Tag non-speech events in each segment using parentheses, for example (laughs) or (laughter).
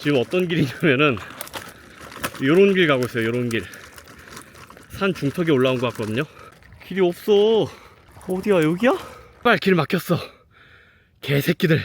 지금 어떤 길이냐면은 요런 길 가고 있어요 요런 길산 중턱에 올라온 것 같거든요. 길이 없어. 어디야 여기야? 빨 길 막혔어. 개새끼들.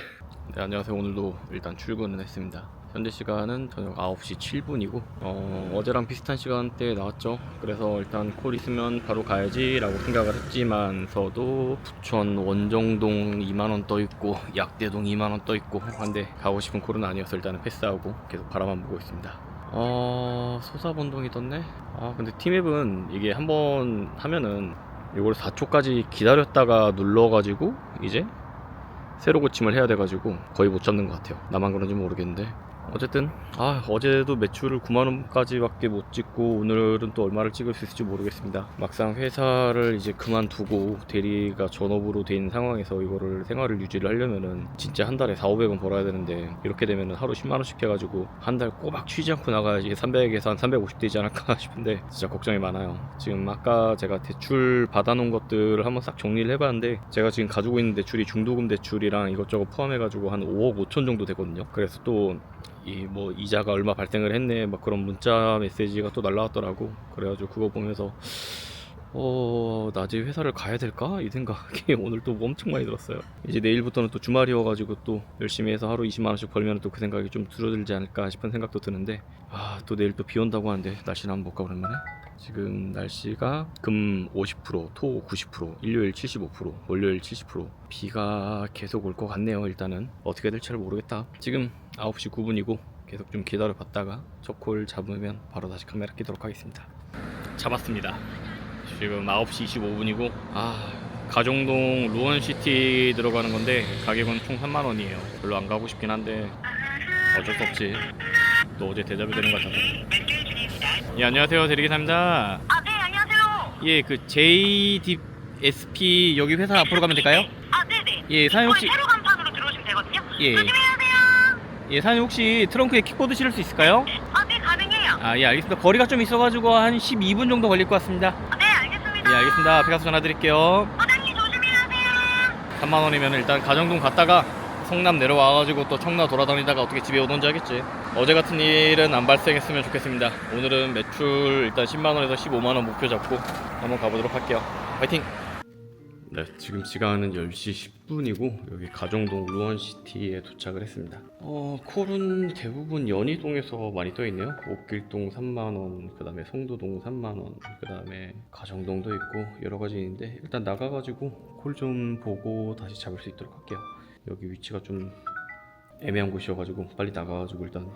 네 안녕하세요. 오늘도 일단 출근을 했습니다 현재 시간은 저녁 9시 7분이고 어, 어제랑 비슷한 시간대에 나왔죠 그래서 일단 콜 있으면 바로 가야지 라고 생각을 했지만서도 부천 원정동 2만원 떠있고 약대동 2만원 떠있고 한데 가고 싶은 콜은 아니어서 일단은 패스하고 계속 바라만 보고 있습니다 어... 소사본동이 떴네 아 근데 팀앱은 이게 한번 하면은 이걸 4초까지 기다렸다가 눌러가지고 이제 새로 고침을 해야 돼가지고 거의 못 잡는 것 같아요. 나만 그런지 모르겠는데. 어쨌든 아 어제도 매출을 9만 원까지밖에 못 찍고 오늘은 또 얼마를 찍을 수 있을지 모르겠습니다. 막상 회사를 이제 그만두고 대리가 전업으로 된 상황에서 이거를 생활을 유지를 하려면은 진짜 한 달에 4, 500원 벌어야 되는데 이렇게 되면은 하루 10만 원씩 해가지고 한 달 꼬박 쉬지 않고 나가야지 300에서 한 350 되지 않을까 (laughs) 싶은데 진짜 걱정이 많아요. 지금 아까 제가 대출 받아놓은 것들을 한번 싹 정리를 해봤는데 제가 지금 가지고 있는 대출이 중도금 대출이랑 이것저것 포함해가지고 한 5억 5천 정도 되거든요. 그래서 또 이 뭐 이자가 얼마 발생을 했네 막 그런 문자 메시지가 또 날라왔더라고. 그래가지고 그거 보면서 어 낮에 회사를 가야 될까? 이 생각이 (laughs) 오늘 또 엄청 많이 들었어요. 이제 내일부터는 또 주말이어가지고 또 열심히 해서 하루 20만 원씩 벌면 또 그 생각이 좀 줄어들지 않을까 싶은 생각도 드는데 아 또 내일 또 비 온다고 하는데 날씨는 한번 볼까 오랜만에 지금 날씨가 금 50%, 토 90%, 일요일 75%, 월요일 70% 비가 계속 올 것 같네요. 일단은. 어떻게 될지를 모르겠다. 지금 9시 9분이고 계속 좀 기다려 봤다가 첫콜 잡으면 바로 다시 카메라 끼도록 하겠습니다. 잡았습니다. 지금 9시 25분이고 아 가정동 루원시티 들어가는 건데 가격은 총 3만 원이에요. 별로 안 가고 싶긴 한데 어쩔 수 없지. 또 어제 대접이 되는 거잖아. 예 안녕하세요 대리기사입니다. 아, 네, 안녕하세요. 예, 그 JDSP 여기 회사 앞으로 가면 될까요? 아, 네네. 예, 사장님 혹시 세로 간판으로 들어오시면 되거든요. 예. 예, 사장님 혹시 트렁크에 킥보드 실을 수 있을까요? 아, 네, 가능해요. 아, 예, 알겠습니다. 거리가 좀 있어가지고 한 12분 정도 걸릴 것 같습니다. 아, 네, 알겠습니다. 예, 알겠습니다. 앞에 가서 전화 드릴게요. 사장님 조심해야 돼요. 3만 원이면 일단 가정동 갔다가 성남 내려와가지고 또 청라 돌아다니다가 어떻게 집에 오던지 하겠지. 어제 같은 일은 안 발생했으면 좋겠습니다. 오늘은 매출 일단 10만 원에서 15만 원 목표 잡고 한번 가보도록 할게요. 파이팅! 네, 지금 시간은 10시 10분이고 여기 가정동 루원시티에 도착을 했습니다. 어, 콜은 대부분 연희동에서 많이 떠 있네요. 옥길동 3만 원, 그다음에 송도동 3만 원, 그다음에 가정동도 있고 여러 가지 있는데 일단 나가 가지고 콜 좀 보고 다시 잡을 수 있도록 할게요. 여기 위치가 좀 애매한 곳이어 가지고 빨리 나가 가지고 일단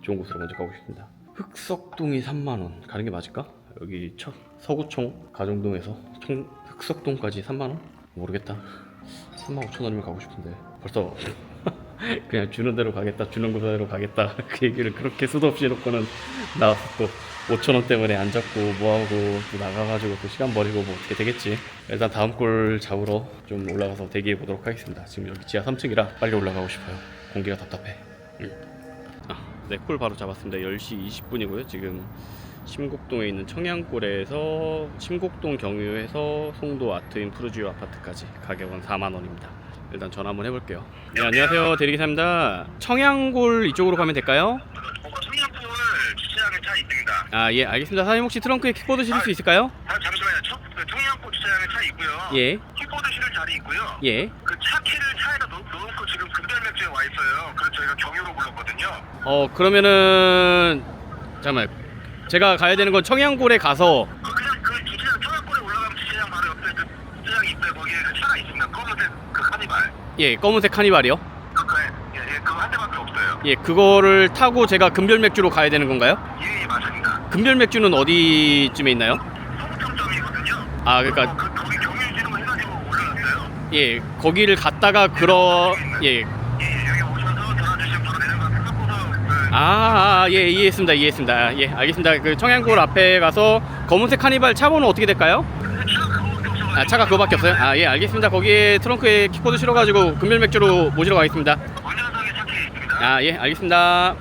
좋은 곳으로 먼저 가고 싶습니다. 흑석동이 3만 원 가는 게 맞을까? 여기 첫 서구청 가정동에서 청, 흑석동까지 3만 원? 모르겠다. 3만 5천 원이면 가고 싶은데 벌써 (laughs) 그냥 주는 대로 가겠다, 주는 곳대로 가겠다 (laughs) 그 얘기를 그렇게 수도 없이 해놓고는 나와서 또 5천 원 때문에 안 잡고 뭐하고 또 나가가지고 또 시간 버리고 뭐 어떻게 되겠지. 일단 다음 골 잡으러 좀 올라가서 대기해 보도록 하겠습니다. 지금 여기 지하 3층이라 빨리 올라가고 싶어요. 공기가 답답해. 응. 아, 네, 콜 바로 잡았습니다. 10시 20분이고요. 지금 심곡동에 있는 청양골에서 심곡동 경유에서 송도 아트인 푸르지오 아파트까지 가격은 4만 원입니다. 일단 전화 한번 해볼게요. 네, 안녕하세요. 대리기사입니다. 청양골 이쪽으로 가면 될까요? 어, 청양골 주차장에 차 있습니다. 아, 예, 알겠습니다. 사장님 혹시 트렁크에 킥보드 실을 수 있을까요? 아, 잠시만요. 청, 그 청양골 주차장에 차 있고요. 예, 킥보드 실을 자리 있고요. 예. 그 차 키를 차에다 넣, 넣고 지금 금별맥주에 와 있어요. 그래서 저희가 경유로 불렀거든요. 어, 그러면은, 잠깐만. 제가 가야 되는 건 청양골에 가서, 그 그냥 그 주차장 청양골에 올라가면 주차장 바로 옆에 그 주차장이 있어요. 거기에 그 차가 있습니다. 검은색 그 카니발. 예, 검은색 카니발이요. 그, 그, 예, 예, 그거 한 대밖에 없어요. 예, 그거를 타고 제가 금별맥주로 가야 되는 건가요? 예, 예, 맞습니다. 금별맥주는 어디쯤에 있나요? 소구점점이거든요. 아, 그러니까 어, 그, 거기 경유 지름 해가지고 올려놨어요. 예, 거기를 갔다가 그러 예. 예, 예, 여기 오셔서 전화 주시면 바로 내려가서 끊고서 그 아, 아, 예, 이해했습니다. 이해했습니다. 아, 예, 알겠습니다. 그 청양골 앞에 가서 검은색 카니발 차 번호 어떻게 될까요? 아, 차가 그거밖에 없어요? 아, 예, 알겠습니다. 거기에 트렁크에 킥보드 실어가지고 금별 맥주로 모시러 가겠습니다. 아, 예, 알겠습니다.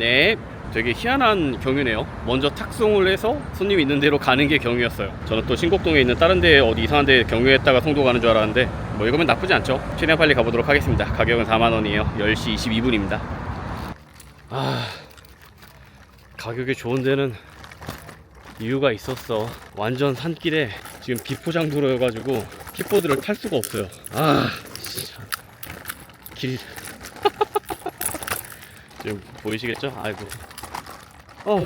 예. 네. 되게 희한한 경유네요. 먼저 탁송을 해서 손님 있는 대로 가는 게 경유였어요. 저는 또 신곡동에 있는 다른 데 어디 이상한 데 경유했다가 송도 가는 줄 알았는데 뭐 이거면 나쁘지 않죠. 최대한 빨리 가보도록 하겠습니다. 가격은 4만 원이에요. 10시 22분입니다. 아 가격이 좋은 데는 이유가 있었어 완전 산길에 지금 비포장 도로여가지고 킥보드를 탈 수가 없어요 아 진짜 길 (laughs) 지금 보이시겠죠? 아이고 어.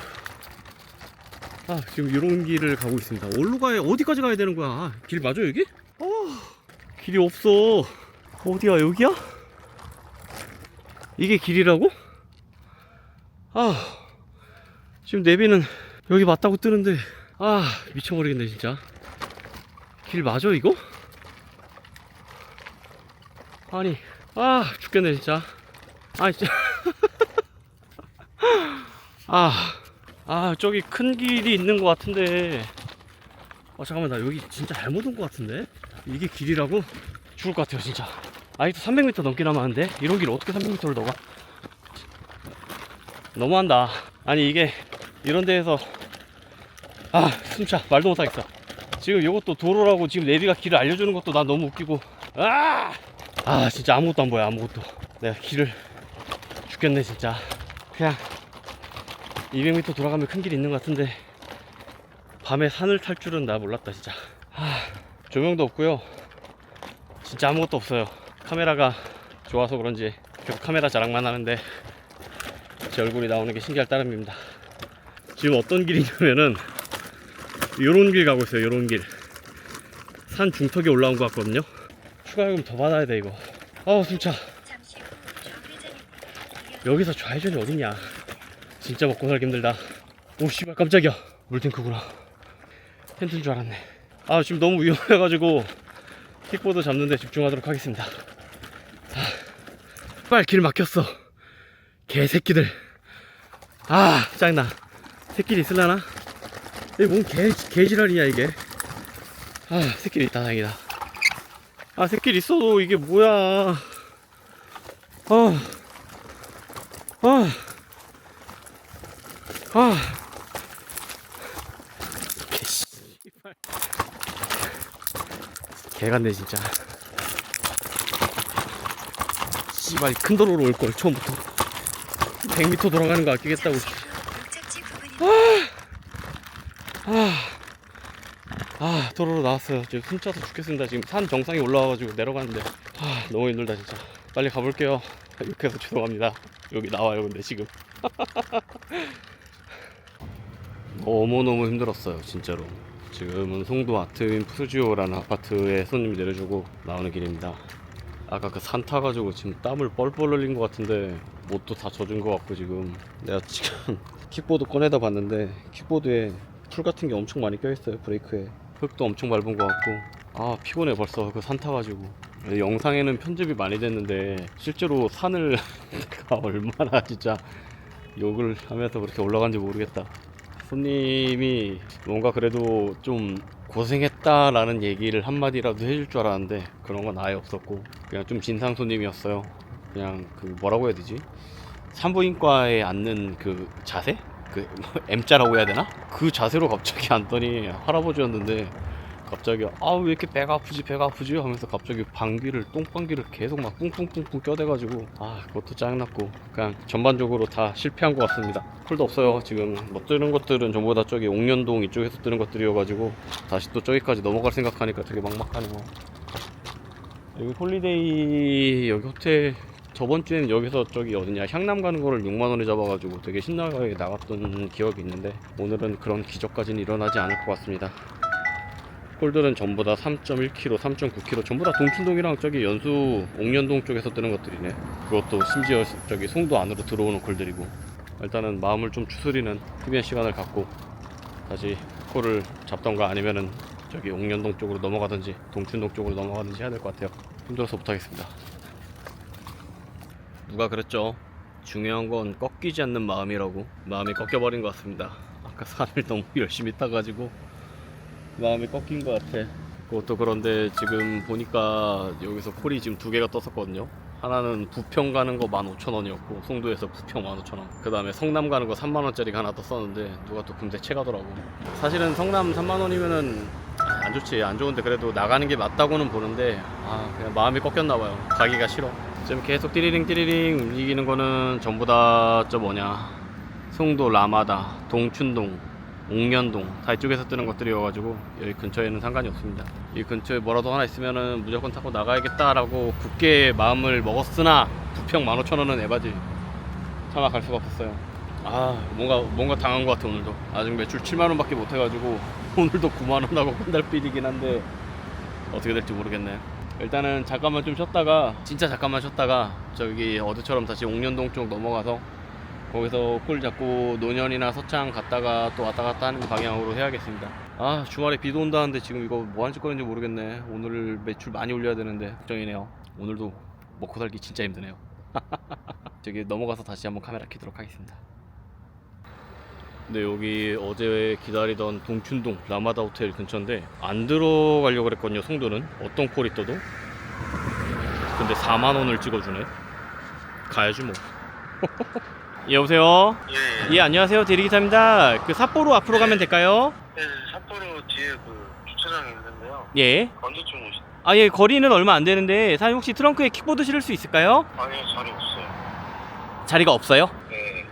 아 지금 이런 길을 가고 있습니다 어디로 가야 어디까지 가야 되는 거야 아, 길 맞아 여기? 어 길이 없어 어디야 여기야? 이게 길이라고? 아 지금 내비는 여기 맞다고 뜨는데. 아 미쳐버리겠네 진짜. 길 맞아 이거? 아니 아 죽겠네 진짜. 아 진짜. (laughs) 아, 아 저기 큰 길이 있는 것 같은데. 어 잠깐만 나 여기 진짜 잘못 온 것 같은데? 이게 길이라고? 죽을 것 같아요 진짜. 아직도 300m 넘게 남았는데? 이런 길 어떻게 300m를 넘어 너무한다. 아니 이게 이런 데에서 아 숨차 말도 못하겠어. 지금 이것도 도로라고 지금 내비가 길을 알려주는 것도 난 너무 웃기고. 아! 아 진짜 아무것도 안 보여 아무것도. 내가 길을 죽겠네 진짜. 그냥 200m 돌아가면 큰 길이 있는 것 같은데 밤에 산을 탈 줄은 나 몰랐다 진짜. 아, 조명도 없고요. 진짜 아무것도 없어요. 카메라가 좋아서 그런지 계속 카메라 자랑만 하는데 제 얼굴이 나오는 게 신기할 따름입니다. 지금 어떤 길이냐면은 요런 길 가고 있어요 요런 길 산 중턱에 올라온 것 같거든요. 추가 요금 더 받아야 돼 이거. 아우 숨차. 여기서 좌회전이 어딨냐? 진짜 먹고 살기 힘들다. 오 씨발 깜짝이야. 물탱크구나. 텐트인 줄 알았네. 아 지금 너무 위험해가지고 킥보드 잡는데 집중하도록 하겠습니다. 아, 빨리 길 막혔어 개새끼들 아 짜증나 새끼리 있을라나? 이게 뭔 개, 개지랄이야 이게 아 새끼리 있다 다행이다 아 새끼리 있어도 이게 뭐야 아 아, 아, 개, 씨발. 개 같네, 진짜. 씨발, 큰 도로로 올 걸, 처음부터. 100m 돌아가는 거 아끼겠다고. 아, 아, 도로로 나왔어요. 지금 숨차서 죽겠습니다. 지금 산 정상에 올라와가지고 내려가는데. 아, 너무 힘들다, 진짜. 빨리 가볼게요. (laughs) 이렇게 해서 죄송합니다. 여기 나와요, 근데 지금. (laughs) 너무너무 힘들었어요 진짜로 지금은 송도 아트인 푸스지오라는 아파트에 손님이 내려주고 나오는 길입니다 아까 그 산 타가지고 지금 땀을 뻘뻘 흘린 것 같은데 못도 다 젖은 것 같고 지금. 내가 지금 (laughs) 킥보드 꺼내다 봤는데 킥보드에 풀 같은 게 엄청 많이 껴있어요 브레이크에. 흙도 엄청 밟은 것 같고. 아 피곤해 벌써 그 산 타가지고. 영상에는 편집이 많이 됐는데 실제로 산을 (laughs) 얼마나 진짜 욕을 하면서 그렇게 올라간지 모르겠다. 손님이 뭔가 그래도 좀 고생했다라는 얘기를 한마디라도 해줄 줄 알았는데 그런 건 아예 없었고 그냥 좀 진상 손님이었어요 그냥 그 뭐라고 해야 되지 산부인과에 앉는 그 자세? 그 (laughs) M자라고 해야 되나? 그 자세로 갑자기 앉더니 할아버지였는데 갑자기 아 왜 이렇게 배가 아프지 배가 아프지? 하면서 갑자기 방귀를 똥방귀를 계속 막 뿡뿡뿡뿡 껴대가지고 아 그것도 짜증났고 그냥 전반적으로 다 실패한 것 같습니다. 풀도 없어요. 지금 뭐 뜨는 것들은 전부 다 저기 옥년동 이쪽에서 뜨는 것들이어가지고 다시 또 저기까지 넘어갈 생각하니까 되게 막막하네요. 여기 홀리데이 여기 호텔 저번 주에는 여기서 저기 어디냐 향남 가는 거를 6만 원에 잡아가지고 되게 신나게 나갔던 기억이 있는데 오늘은 그런 기적까지는 일어나지 않을 것 같습니다 홀들은 전부 다 3.1kg, 3.9kg 전부 다 동춘동이랑 저기 연수 옥년동 쪽에서 뜨는 것들이네. 그것도 심지어 저기 송도 안으로 들어오는 콜들이고. 일단은 마음을 좀 추스리는 흡연 시간을 갖고 다시 콜을 잡던가 아니면은 저기 옥년동 쪽으로 넘어가든지 동춘동 쪽으로 넘어가든지 해야 될 것 같아요. 힘들어서 못하겠습니다. 누가 그랬죠? 중요한 건 꺾이지 않는 마음이라고 마음이 꺾여버린 것 같습니다. 아까 산을 너무 (laughs) 열심히 타가지고 마음이 꺾인 것 같아. 그것도 그런데 지금 보니까 여기서 콜이 지금 두 개가 떴었거든요. 하나는 부평 가는 거 15,000원이었고 송도에서 부평 15,000원. 그 다음에 성남 가는 거 3만원짜리가 하나 떴었는데 누가 또 금세 채 가더라고. 사실은 성남 3만원이면은 안 좋지 안 좋은데 그래도 나가는 게 맞다고는 보는데 아 그냥 마음이 꺾였나 봐요. 가기가 싫어. 지금 계속 띠리링 띠리링 움직이는 거는 전부 다 저 뭐냐 송도 라마다 동춘동 옥년동 다 이쪽에서 뜨는 것들이어가지고 여기 근처에는 상관이 없습니다. 이 근처에 뭐라도 하나 있으면은 무조건 타고 나가야겠다라고 굳게 마음을 먹었으나 부평 15,000원은 에바지 차마 갈 수가 없었어요. 아 뭔가 뭔가 당한 것 같아 오늘도. 아직 매출 7만원 밖에 못 해가지고 (laughs) 오늘도 9만원 하고 끝날 빌이긴 한데 어떻게 될지 모르겠네. 일단은 잠깐만 좀 쉬었다가 진짜 잠깐만 쉬었다가 저기 어제처럼 다시 옥년동 쪽 넘어가서 거기서 콜 잡고 노년이나 서창 갔다가 또 왔다 갔다 하는 방향으로 해야겠습니다. 아 주말에 비도 온다는데 지금 이거 뭐 하는 짓거리인지 모르겠네. 오늘 매출 많이 올려야 되는데 걱정이네요. 오늘도 먹고 살기 진짜 힘드네요. (laughs) 저기 넘어가서 다시 한번 카메라 켜도록 하겠습니다. 근데 여기 어제 기다리던 동춘동 라마다 호텔 근처인데 안 들어가려고 그랬거든요 송도는 어떤 콜이 떠도 근데 4만 원을 찍어주네 가야지 뭐 (laughs) 예, 여보세요 예, 예. 예 안녕하세요 대리기사입니다 그 삿포로 앞으로 가면 될까요 예, 삿포로 뒤에 그 주차장이 있는데요. 예 언제쯤 오시? 아 예 거리는 얼마 안 되는데 사장님 혹시 트렁크에 킥보드 실을 수 있을까요 아니요, 자리 없어요. 자리가 없어요 네.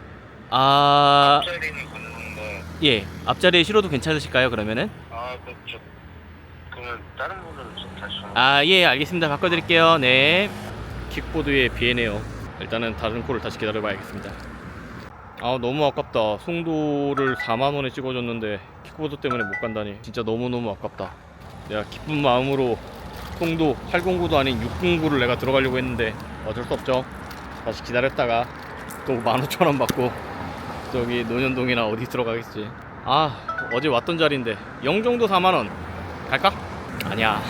아 자리는 가능한데, 예 앞자리에 실어도 괜찮으실까요 그러면은 아, 그, 저, 그러면 다른 분들은 좀 다시 전화. 아, 예, 알겠습니다. 바꿔드릴게요. 네. 킥보드에 비해네요. 일단은 다른 콜을 다시 기다려봐야겠습니다. 아, 너무 아깝다. 송도를 4만원에 찍어줬는데, 킥보드 때문에 못 간다니. 진짜 너무너무 아깝다. 내가 기쁜 마음으로 송도 809도 아닌 609를 내가 들어가려고 했는데, 어쩔 수 없죠. 다시 기다렸다가 또 15,000원 받고, 저기 노년동이나 어디 들어가겠지. 아, 어제 왔던 자리인데, 영종도 4만원. 갈까? 아니야.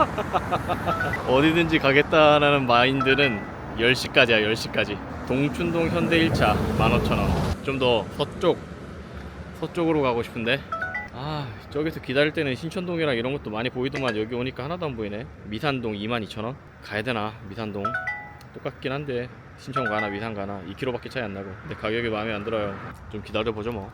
(laughs) 어디든지 가겠다라는 마인드는 10시까지야 10시까지 동춘동 현대 1차 15,000원. 좀 더 서쪽 서쪽으로 가고 싶은데. 아 저기서 기다릴 때는 신천동이랑 이런 것도 많이 보이더만 여기 오니까 하나도 안 보이네. 미산동 22,000원? 가야 되나 미산동? 똑같긴 한데 신천 가나 미산 가나 2km밖에 차이 안 나고. 근데 가격이 마음에 안 들어요. 좀 기다려 보죠 뭐.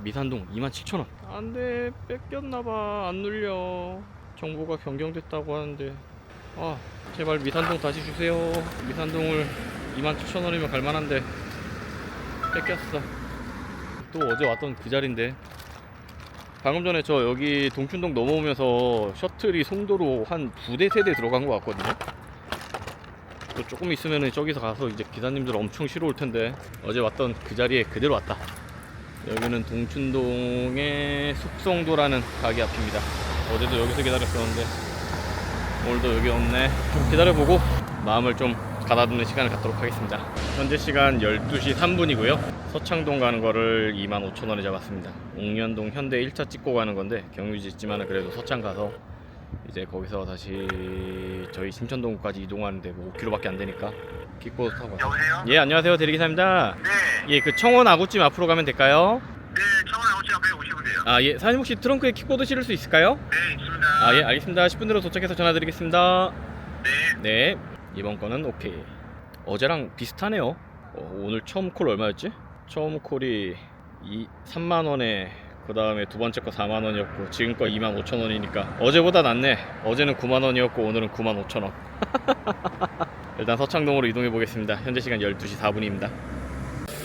미산동 27,000원. 안돼 뺏겼나봐. 안 눌려. 정보가 변경됐다고 하는데 아 제발 미산동 다시 주세요. 미산동을 27,000원이면 갈만한데 뺏겼어. 또 어제 왔던 그 자리인데 방금 전에 저 여기 동춘동 넘어오면서 셔틀이 송도로 한 두 대 세 대 들어간 것 같거든요. 또 조금 있으면은 저기서 가서 이제 기사님들 엄청 쉬러 올 텐데 어제 왔던 그 자리에 그대로 왔다. 여기는 동춘동의 숙성도라는 가게 앞입니다. 어제도 여기서 기다렸었는데 오늘도 여기 없네. 좀 기다려보고 마음을 좀 가다듬는 시간을 갖도록 하겠습니다. 현재 시간 12시 3분이고요. 서창동 가는 거를 25,000원에 잡았습니다. 옥년동 현대 1차 찍고 가는 건데 경유지 있지만 그래도 서창 가서 이제 거기서 다시 저희 신천동까지 이동하는데 뭐 5km밖에 안 되니까 킥보드 타고 가서 여보세요? 예 안녕하세요 대리기사입니다. 네. 예, 그 청원 아구찜 앞으로 가면 될까요? 네, 청원 아웃집 앞에. 아, 예. 사장님 혹시 트렁크에 킥보드 실을 수 있을까요? 네, 있습니다. 아, 예, 알겠습니다. 10분 내로 도착해서 전화 드리겠습니다. 네. 네. 이번 거는 오케이. 어제랑 비슷하네요. 어, 오늘 처음 콜 얼마였지? 처음 콜이 이 3만 원에 그 다음에 두 번째 거 4만 원이었고 지금 거 2만 5천 원이니까 어제보다 낫네. 어제는 9만 원이었고 오늘은 9만 5천 원. (laughs) 일단 서창동으로 이동해 보겠습니다. 현재 시간 12시 4분입니다.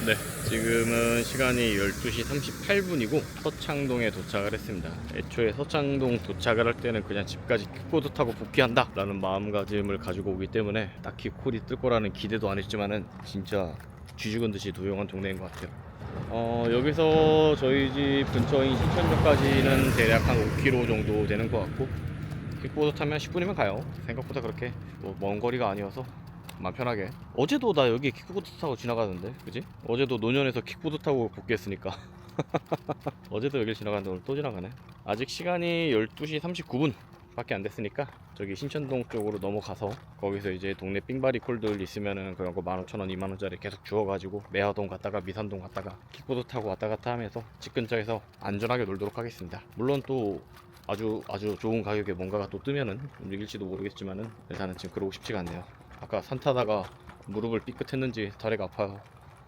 네, 지금은 시간이 12시 38분이고 서창동에 도착을 했습니다. 애초에 서창동 도착을 할 때는 그냥 집까지 킥보드 타고 복귀한다 라는 마음가짐을 가지고 오기 때문에 딱히 콜이 뜰 거라는 기대도 안 했지만은 진짜 쥐죽은 듯이 조용한 동네인 것 같아요. 어, 여기서 저희 집 근처인 신천역까지는 대략 한 5km 정도 되는 것 같고 킥보드 타면 10분이면 가요. 생각보다 그렇게 뭐 먼 거리가 아니어서 마음 편하게. 어제도 나 여기 킥보드 타고 지나가는데 그지? 어제도 노년에서 킥보드 타고 복귀했으니까. (laughs) 어제도 여길 지나갔는데 오늘 또 지나가네. 아직 시간이 12시 39분 밖에 안 됐으니까 저기 신천동 쪽으로 넘어가서 거기서 이제 동네 삥바리 콜들 있으면은 그런 거 15,000원 2만원짜리 계속 주워가지고 매화동 갔다가 미산동 갔다가 킥보드 타고 왔다 갔다 하면서 집 근처에서 안전하게 놀도록 하겠습니다. 물론 또 아주 아주 좋은 가격에 뭔가가 또 뜨면은 움직일지도 모르겠지만은 일단은 지금 그러고 싶지가 않네요 아까 산 타다가 무릎을 삐끗했는지 다리가 아파요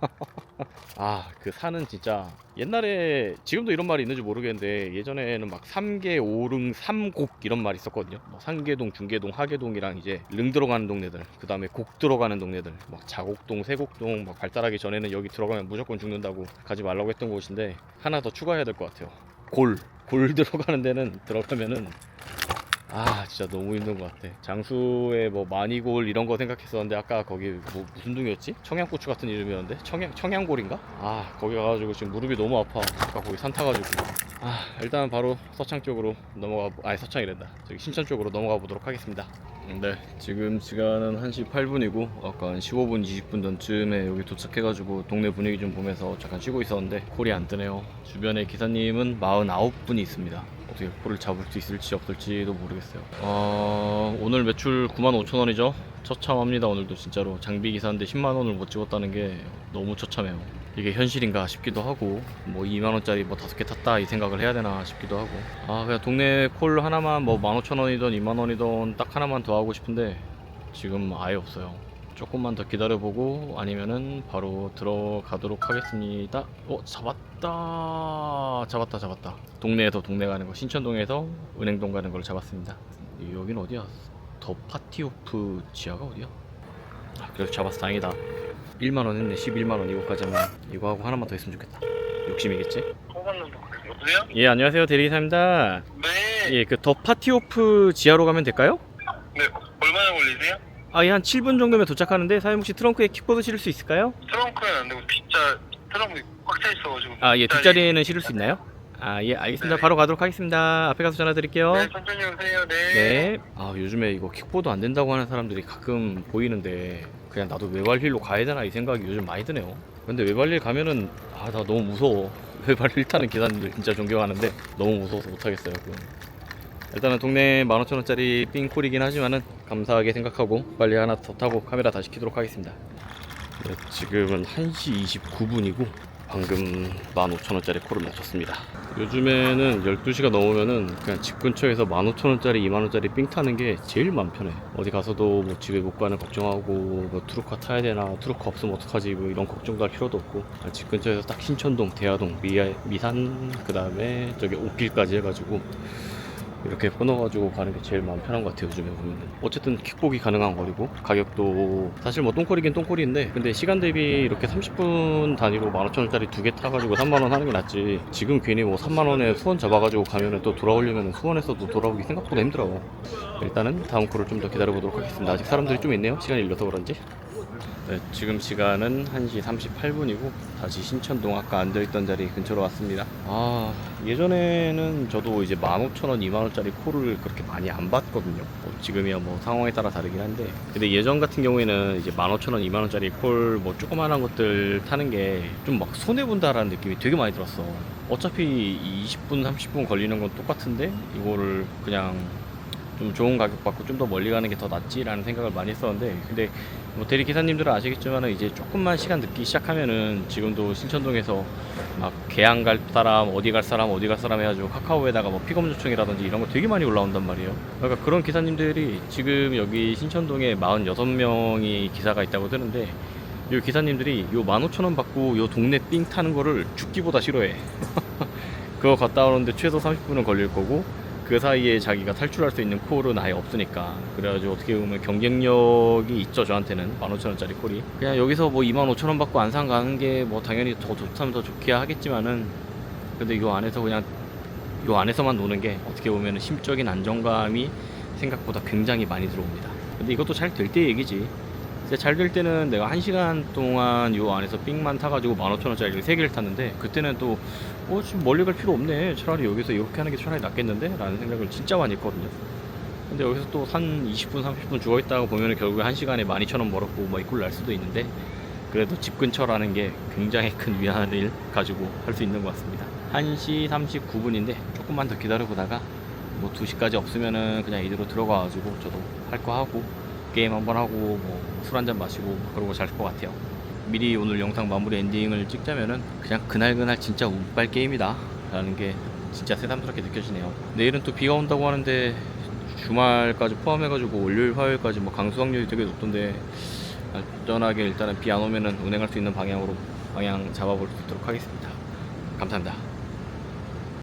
(laughs) 아, 그 산은 진짜 옛날에 지금도 이런 말이 있는지 모르겠는데 예전에는 막 삼계, 오릉, 삼곡 이런 말이 있었거든요. 뭐 상계동, 중계동, 하계동이랑 이제 릉 들어가는 동네들, 그 다음에 곡 들어가는 동네들, 막 자곡동, 세곡동 막 발달하기 전에는 여기 들어가면 무조건 죽는다고 가지 말라고 했던 곳인데 하나 더 추가해야 될 것 같아요. 골, 골 (laughs) 들어가는 데는 들어가면은 아 진짜 너무 힘든 것 같아. 장수에 뭐 마니골 이런 거 생각했었는데 아까 거기 뭐 무슨 동이었지? 청양고추 같은 이름이었는데? 청양, 청양골인가? 아 거기 가가지고 지금 무릎이 너무 아파. 아까 거기 산 타가지고. 아 일단 바로 서창 쪽으로 넘어가 아니 서창이란다. 저기 신천 쪽으로 넘어가 보도록 하겠습니다 네 지금 시간은 1시 8분이고 아까 한 15분 20분 전쯤에 여기 도착해가지고 동네 분위기 좀 보면서 잠깐 쉬고 있었는데 콜이 안 뜨네요 주변에 기사님은 49분이 있습니다 어떻게 콜을 잡을 수 있을지 없을지도 모르겠어요. 어, 오늘 매출 95,000원이죠. 처참합니다. 오늘도 진짜로 장비 기사인데 10만 원을 못 찍었다는 게 너무 처참해요. 이게 현실인가 싶기도 하고 뭐 2만 원짜리 뭐 다섯 개 탔다 이 생각을 해야 되나 싶기도 하고 아 그냥 동네 콜 하나만 뭐 15,000원이든 2만 원이든 딱 하나만 더 하고 싶은데 지금 아예 없어요. 조금만 더 기다려보고 아니면은 바로 들어가도록 하겠습니다. 어 잡았다 잡았다 잡았다. 동네에서 동네 가는 거 신천동에서 은행동 가는 걸 잡았습니다. 여긴 어디야? 더 파티오프 지하가 어디야? 아, 그래도 잡았어 다행이다. 1만 원 했네 11만 원 이거까지 하면 이거 하고 하나만 더 했으면 좋겠다. 욕심이겠지? 여보세요? 예 안녕하세요 대리사입니다. 네. 예그 더 파티오프 지하로 가면 될까요? 네. 얼마나 걸리세요? 아, 예, 한 7분 정도면 도착하는데 사장님 혹시 트렁크에 킥보드 실을 수 있을까요? 트렁크는 안 되고 뒷자 트렁크 꽉 차 있어가지고. 아, 예, 뒷자리- 뒷자리에는 실을 수 있나요? 아, 예, 알겠습니다. 네. 바로 가도록 하겠습니다. 앞에 가서 전화 드릴게요. 네, 천천히 오세요. 네. 네. 아, 요즘에 이거 킥보드 안 된다고 하는 사람들이 가끔 보이는데 그냥 나도 외발힐로 가야 되나 이 생각이 요즘 많이 드네요. 근데 외발힐 가면은 아, 나 너무 무서워. (laughs) 외발힐 타는 기사님들 진짜 존경하는데 너무 무서워서 못 하겠어요. 그건. 일단은 동네 15,000원짜리 삥콜이긴 하지만은 감사하게 생각하고 빨리 하나 더 타고 카메라 다시 켜도록 하겠습니다. 네, 지금은 1시 29분이고 방금 15,000원짜리 콜을 맞췄습니다. 요즘에는 12시가 넘으면은 그냥 집 근처에서 15,000원짜리, 2만원짜리 삥 타는 게 제일 맘 편해. 어디 가서도 뭐 집에 못 가는 걱정하고 뭐 트루커 타야 되나, 트루커 없으면 어떡하지 뭐 이런 걱정도 할 필요도 없고 아, 집 근처에서 딱 신천동, 대하동, 미아, 미산 그 다음에 저기 옥길까지 해가지고 이렇게 끊어가지고 가는 게 제일 마음 편한 것 같아요 요즘에 보면 어쨌든 킥복이 가능한 거리고 가격도 사실 뭐 똥콜이긴 똥콜인데 근데 시간 대비 이렇게 30분 단위로 15,000원짜리 두 개 타가지고 3만원 하는 게 낫지. 지금 괜히 뭐 3만원에 수원 잡아가지고 가면은 또 돌아오려면 수원에서도 돌아오기 생각보다 힘들어. 일단은 다음 콜을 좀더 기다려보도록 하겠습니다. 아직 사람들이 좀 있네요. 시간이 일러서 그런지 네, 지금 시간은 1시 38분이고 다시 신천동 아까 앉아있던 자리 근처로 왔습니다. 아 예전에는 저도 이제 15,000원, 2만원짜리 콜을 그렇게 많이 안 봤거든요. 뭐 지금이야 뭐 상황에 따라 다르긴 한데 근데 예전 같은 경우에는 이제 15,000원, 2만원짜리 콜 뭐 조그만한 것들 타는 게 좀 막 손해본다라는 느낌이 되게 많이 들었어. 어차피 20분, 30분 걸리는 건 똑같은데 이거를 그냥 좀 좋은 가격 받고 좀 더 멀리 가는 게 더 낫지라는 생각을 많이 했었는데 근데 뭐 대리 기사님들은 아시겠지만 이제 조금만 시간 늦기 시작하면은 지금도 신천동에서 막 계양 갈 사람 어디 갈 사람 어디 갈 사람 해가지고 카카오에다가 뭐 픽업 요청이라든지 이런 거 되게 많이 올라온단 말이에요. 그러니까 그런 기사님들이 지금 여기 신천동에 46명이 기사가 있다고 뜨는데 이 기사님들이 요 15,000원 받고 요 동네 삥 타는 거를 죽기보다 싫어해. (laughs) 그거 갔다 오는데 최소 30분은 걸릴 거고 그 사이에 자기가 탈출할 수 있는 콜은 아예 없으니까. 그래가지고 어떻게 보면 경쟁력이 있죠 저한테는. 15,000원짜리 콜이. 그냥 여기서 뭐 25,000원 받고 안산 가는 게 뭐 당연히 더 좋다면 더 좋기야 하겠지만은 근데 이 안에서 그냥 요 안에서만 노는 게 어떻게 보면 심적인 안정감이 생각보다 굉장히 많이 들어옵니다. 근데 이것도 잘 될 때 얘기지. 잘될 때는 내가 한 시간 동안 요 안에서 삥만 타가지고 15,000원짜리를 3개를 탔는데 그때는 또 어, 지금 멀리 갈 필요 없네. 차라리 여기서 이렇게 하는 게 차라리 낫겠는데? 라는 생각을 진짜 많이 했거든요. 근데 여기서 또 한 20분, 30분 죽어있다가 보면 결국에 한 시간에 12,000원 벌었고 뭐 이꼴 날 수도 있는데 그래도 집 근처라는 게 굉장히 큰 위안을 가지고 할 수 있는 것 같습니다. 1시 39분인데 조금만 더 기다려보다가 뭐 2시까지 없으면은 그냥 이대로 들어가가지고 저도 할 거 하고 게임 한번 하고 뭐 술 한잔 마시고 그러고 잘 것 같아요. 미리 오늘 영상 마무리 엔딩을 찍자면은 그냥 그날그날 진짜 운빨 게임이다 라는 게 진짜 새삼스럽게 느껴지네요 내일은 또 비가 온다고 하는데 주말까지 포함해가지고 월요일 화요일까지 뭐 강수 확률이 되게 높던데 안전하게 일단은 비 안 오면은 운행할 수 있는 방향으로 방향 잡아볼 수 있도록 하겠습니다. 감사합니다.